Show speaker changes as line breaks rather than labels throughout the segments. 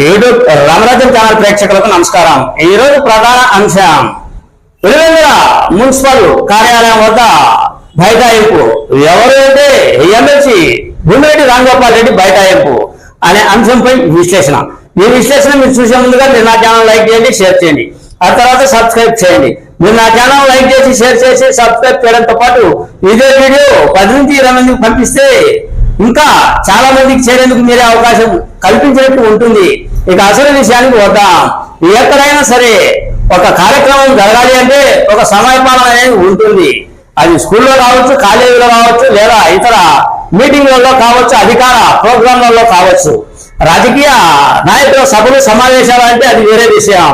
YouTube Ramarajan channel ప్రేక్షకులకు నమస్కారం. ఈ రోజు ప్రధాన అంశం పులివెందుల మున్సిపల్ కార్యాలయం వద్ద బైఠాయింపు. ఎవరైతే ఎమ్మెల్సీ భూమిరెడ్డి రాంగోపాల్ రెడ్డి బైఠాయింపు అనే అంశంపై విశ్లేషణ. ఈ విశ్లేషణ మీరు చూసే ముందుగా మీరు నా ఛానల్ లైక్ చేయండి షేర్ చేయండి. ఆ తర్వాత సబ్స్క్రైబ్ చేయండి. మీరు నా ఛానల్ లైక్ చేసి షేర్ చేసి సబ్స్క్రైబ్ చేయడంతో పాటు ఇదే వీడియో పది నుంచి ఇరవై మందికి పంపిస్తే ఇంకా చాలా మందికి చేరేందుకు మీరే అవకాశం కల్పించినట్టు ఉంటుంది. ఇక అసలు విషయానికి వద్దాం. ఎక్కడైనా సరే ఒక కార్యక్రమం జరగాలి అంటే ఒక సమయపాలన అనేది ఉంటుంది. అది స్కూల్లో కావచ్చు కాలేజీలో కావచ్చు లేదా ఇతర మీటింగ్లలో కావచ్చు అధికార ప్రోగ్రాంలలో కావచ్చు. రాజకీయ నాయకుల సభలు సమావేశాలు అంటే అది వేరే విషయం.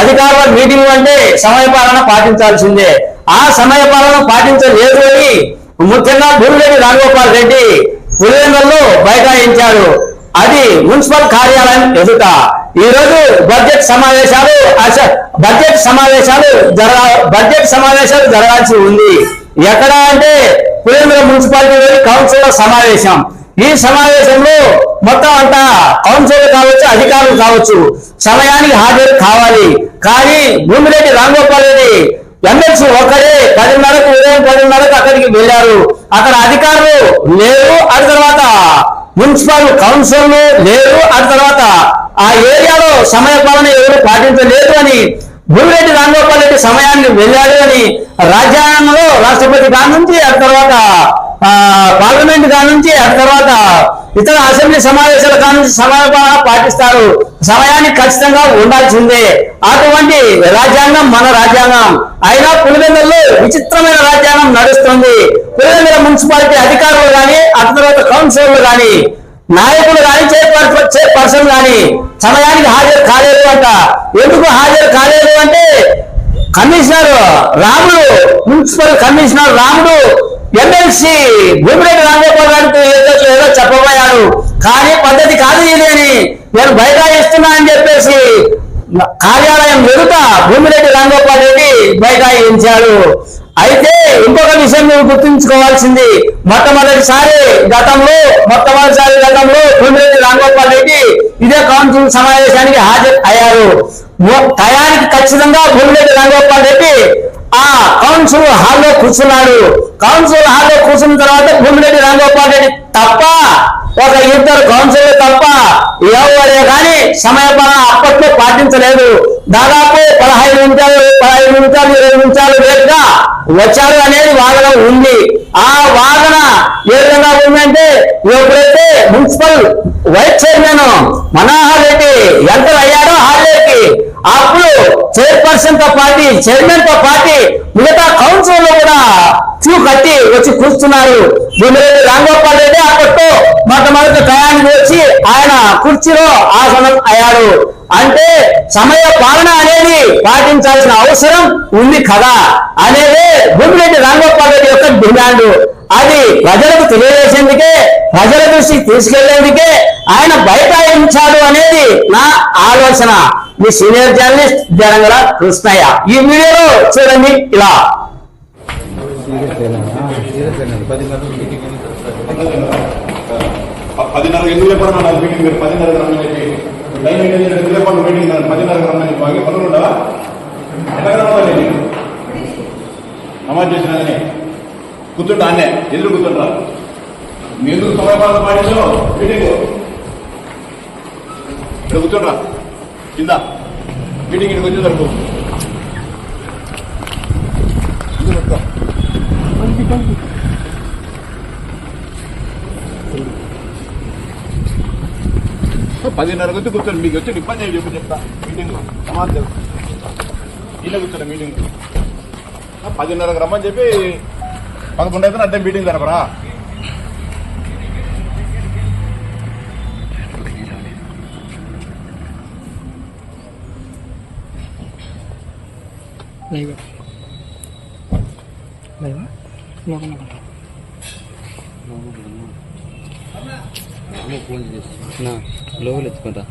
అధికారుల మీటింగ్ అంటే సమయపాలన పాటించాల్సిందే. ఆ సమయపాలన పాటించలేదు అని ముఖ్యంగా భూమిరెడ్డి రాఘగోపాల్ రెడ్డి పులివెందుల్లో బైఠాయించాడు. అది మున్సిపల్ కార్యాలయం ఎదుట. ఈ రోజు బడ్జెట్ సమావేశాలు బడ్జెట్ సమావేశాలు జరగ బడ్జెట్ సమావేశాలు జరగాల్సి ఉంది. ఎక్కడ అంటే పులివెందుల మున్సిపాలిటీ కౌన్సిల్ సమావేశం. ఈ సమావేశంలో మొత్తం అంతా కౌన్సిల్ కావచ్చు అధికారులు కావచ్చు సమయానికి హాజరు కావాలి. కానీ భూమిరెడ్డి రాంగోపాల్ రెడ్డి ఎమ్మెల్సీ ఒక్కడే పదిన్నరకు ఉదయం పదిన్నరకు అక్కడికి వెళ్ళారు. అక్కడ అధికారులు లేరు ఆ తర్వాత మున్సిపల్ కౌన్సిల్ లేరు ఆ తర్వాత ఆ ఏరియాలో సమయ పాలన ఎవరు పాటించలేదు అని భూమిరెడ్డి రాంగోపాల్ రెడ్డి సమయాన్ని వెళ్ళాడు అని రాజ్యాంగంలో రాష్ట్రపతి కాడి నుంచి ఆ తర్వాత పార్లమెంట్ కాడి నుంచి ఆ తర్వాత ఇతర అసెంబ్లీ సమావేశాల కాడి నుంచి సమయ పాటిస్తారు. సమయానికి ఖచ్చితంగా ఉండాల్సిందే. అటువంటి రాజ్యాంగం మన రాజ్యాంగం. అయినా పులివెందుల్లో విచిత్రమైన రాజ్యాంగం నడుస్తుంది. పులివెందుల మున్సిపాలిటీ అధికారులు కానీ ఆ తర్వాత కౌన్సిలర్లు కానీ నాయకులు కానీ చైర్పర్సన్ కానీ సమయానికి హాజరు కాలేదు అంట. ఎందుకు హాజరు కాలేదు అంటే commissioner Ramudu municipal commissioner Ramudu MLC Bhumireddy Ramagopal గారికి ఏదో ఏదో చెప్పబోయాడు. కానీ పద్ధతి కాదు ఇదేని. నేను బయట ఇస్తున్నా అని చెప్పేసి కార్యాలయం ఎదుట భూమిరెడ్డి రామగోపాల్ రెడ్డి బైఠాయించాడు అయితే ఇంకొక విషయం మీరు గుర్తుంచుకోవాల్సింది. మొట్టమొదటిసారి గతంలో మొట్టమొదటిసారి గతంలో పొందిరెడ్డి రాంగోపాల్ రెడ్డి ఇదే కౌన్సిల్ సమావేశానికి హాజరు అయ్యారు. టయానికి ఖచ్చితంగా పొందిరెడ్డి రాంగోపాల్ రెడ్డి ఆ కౌన్సిల్ హాల్లో కూర్చున్నాడు. కౌన్సిల్ హాల్లో కూర్చున్న తర్వాత భూమిరెడ్డి రాంగోపాల్ రెడ్డి తప్ప ఒక ఇద్దరు కౌన్సిలర్ తప్ప ఎవరే కానీ సమయపాలన అప్పట్లో పాటించలేదు. దాదాపు నిమిషాలు పదహైదు నిమిషాలు ఇరవై నిమిషాలు లేట్గా వచ్చారు అనేది వాదన ఉంది. ఆ వాదన ఏ విధంగా ఉందంటే ఎప్పుడైతే municipal vice chairman Manohar Reddy enter అయ్యాడో హాజరుకి అప్పుడు చైర్పర్సన్తో పార్టీ చైర్మన్తో పార్టీ మిగతా కౌన్సిల్లో కూడా క్యూ కట్టి వచ్చి కూర్చున్నారు. భూమిరెడ్డి రాంగోపాల్ రెడ్డి అప్పట్లో మొట్టమొదటి టయానికి వచ్చి ఆయన కుర్చీలో ఆసనం అయ్యాడు. అంటే సమయ పాలన అనేది పాటించాల్సిన అవసరం ఉంది కదా అనేది భూమిరెడ్డి రాంగోపాల్ రెడ్డి యొక్క డిమాండ్. అది ప్రజలకు తెలియజేసేందుకే ప్రజల దృష్టికి తీసుకెళ్ళేందుకే ఆయన బైఠాయించాడు అనేది నా ఆలోచన. మీ సీనియర్ జర్నలిస్ట్ జరంగల కృష్ణయ్య. ఈ వీడియోలో చూడండి ఇలా.
పదిన్నర ఎందుకు లేకుండా మీటింగ్ పదిన్నర రమ్మని చెప్పి టైం ఏంటంటే ఎందుకు లేకుండా మీటింగ్ నన్ను పదిన్నర రమ్మని చెప్పి మాకు పనులు ఉండవా నమాజ్ చేసినానని కూర్చుంటా అన్నే. ఎదురు కూర్చుంటా. మీ సమయపాలన పాటించో మీటింగ్. ఇక్కడ కూర్చోండ్రా. కింద. మీటింగ్ ఇక్కడికి వచ్చే వరకు ఇది మొత్తం. పదిన్నరకు వచ్చి కూర్చోండి మీకు వచ్చి ఇబ్బంది ఏమి చెప్పి చెప్తా మీటింగ్ సమాధానం ఇలా కూర్చోండి మీటింగ్ పదిన్నరకు రమ్మని చెప్పి పదకొండు అయితే అంటే మీటింగ్ జరపరా
లైవ్ లైవ్ లోకల్
నా లోపల ఎత్తుకుంటా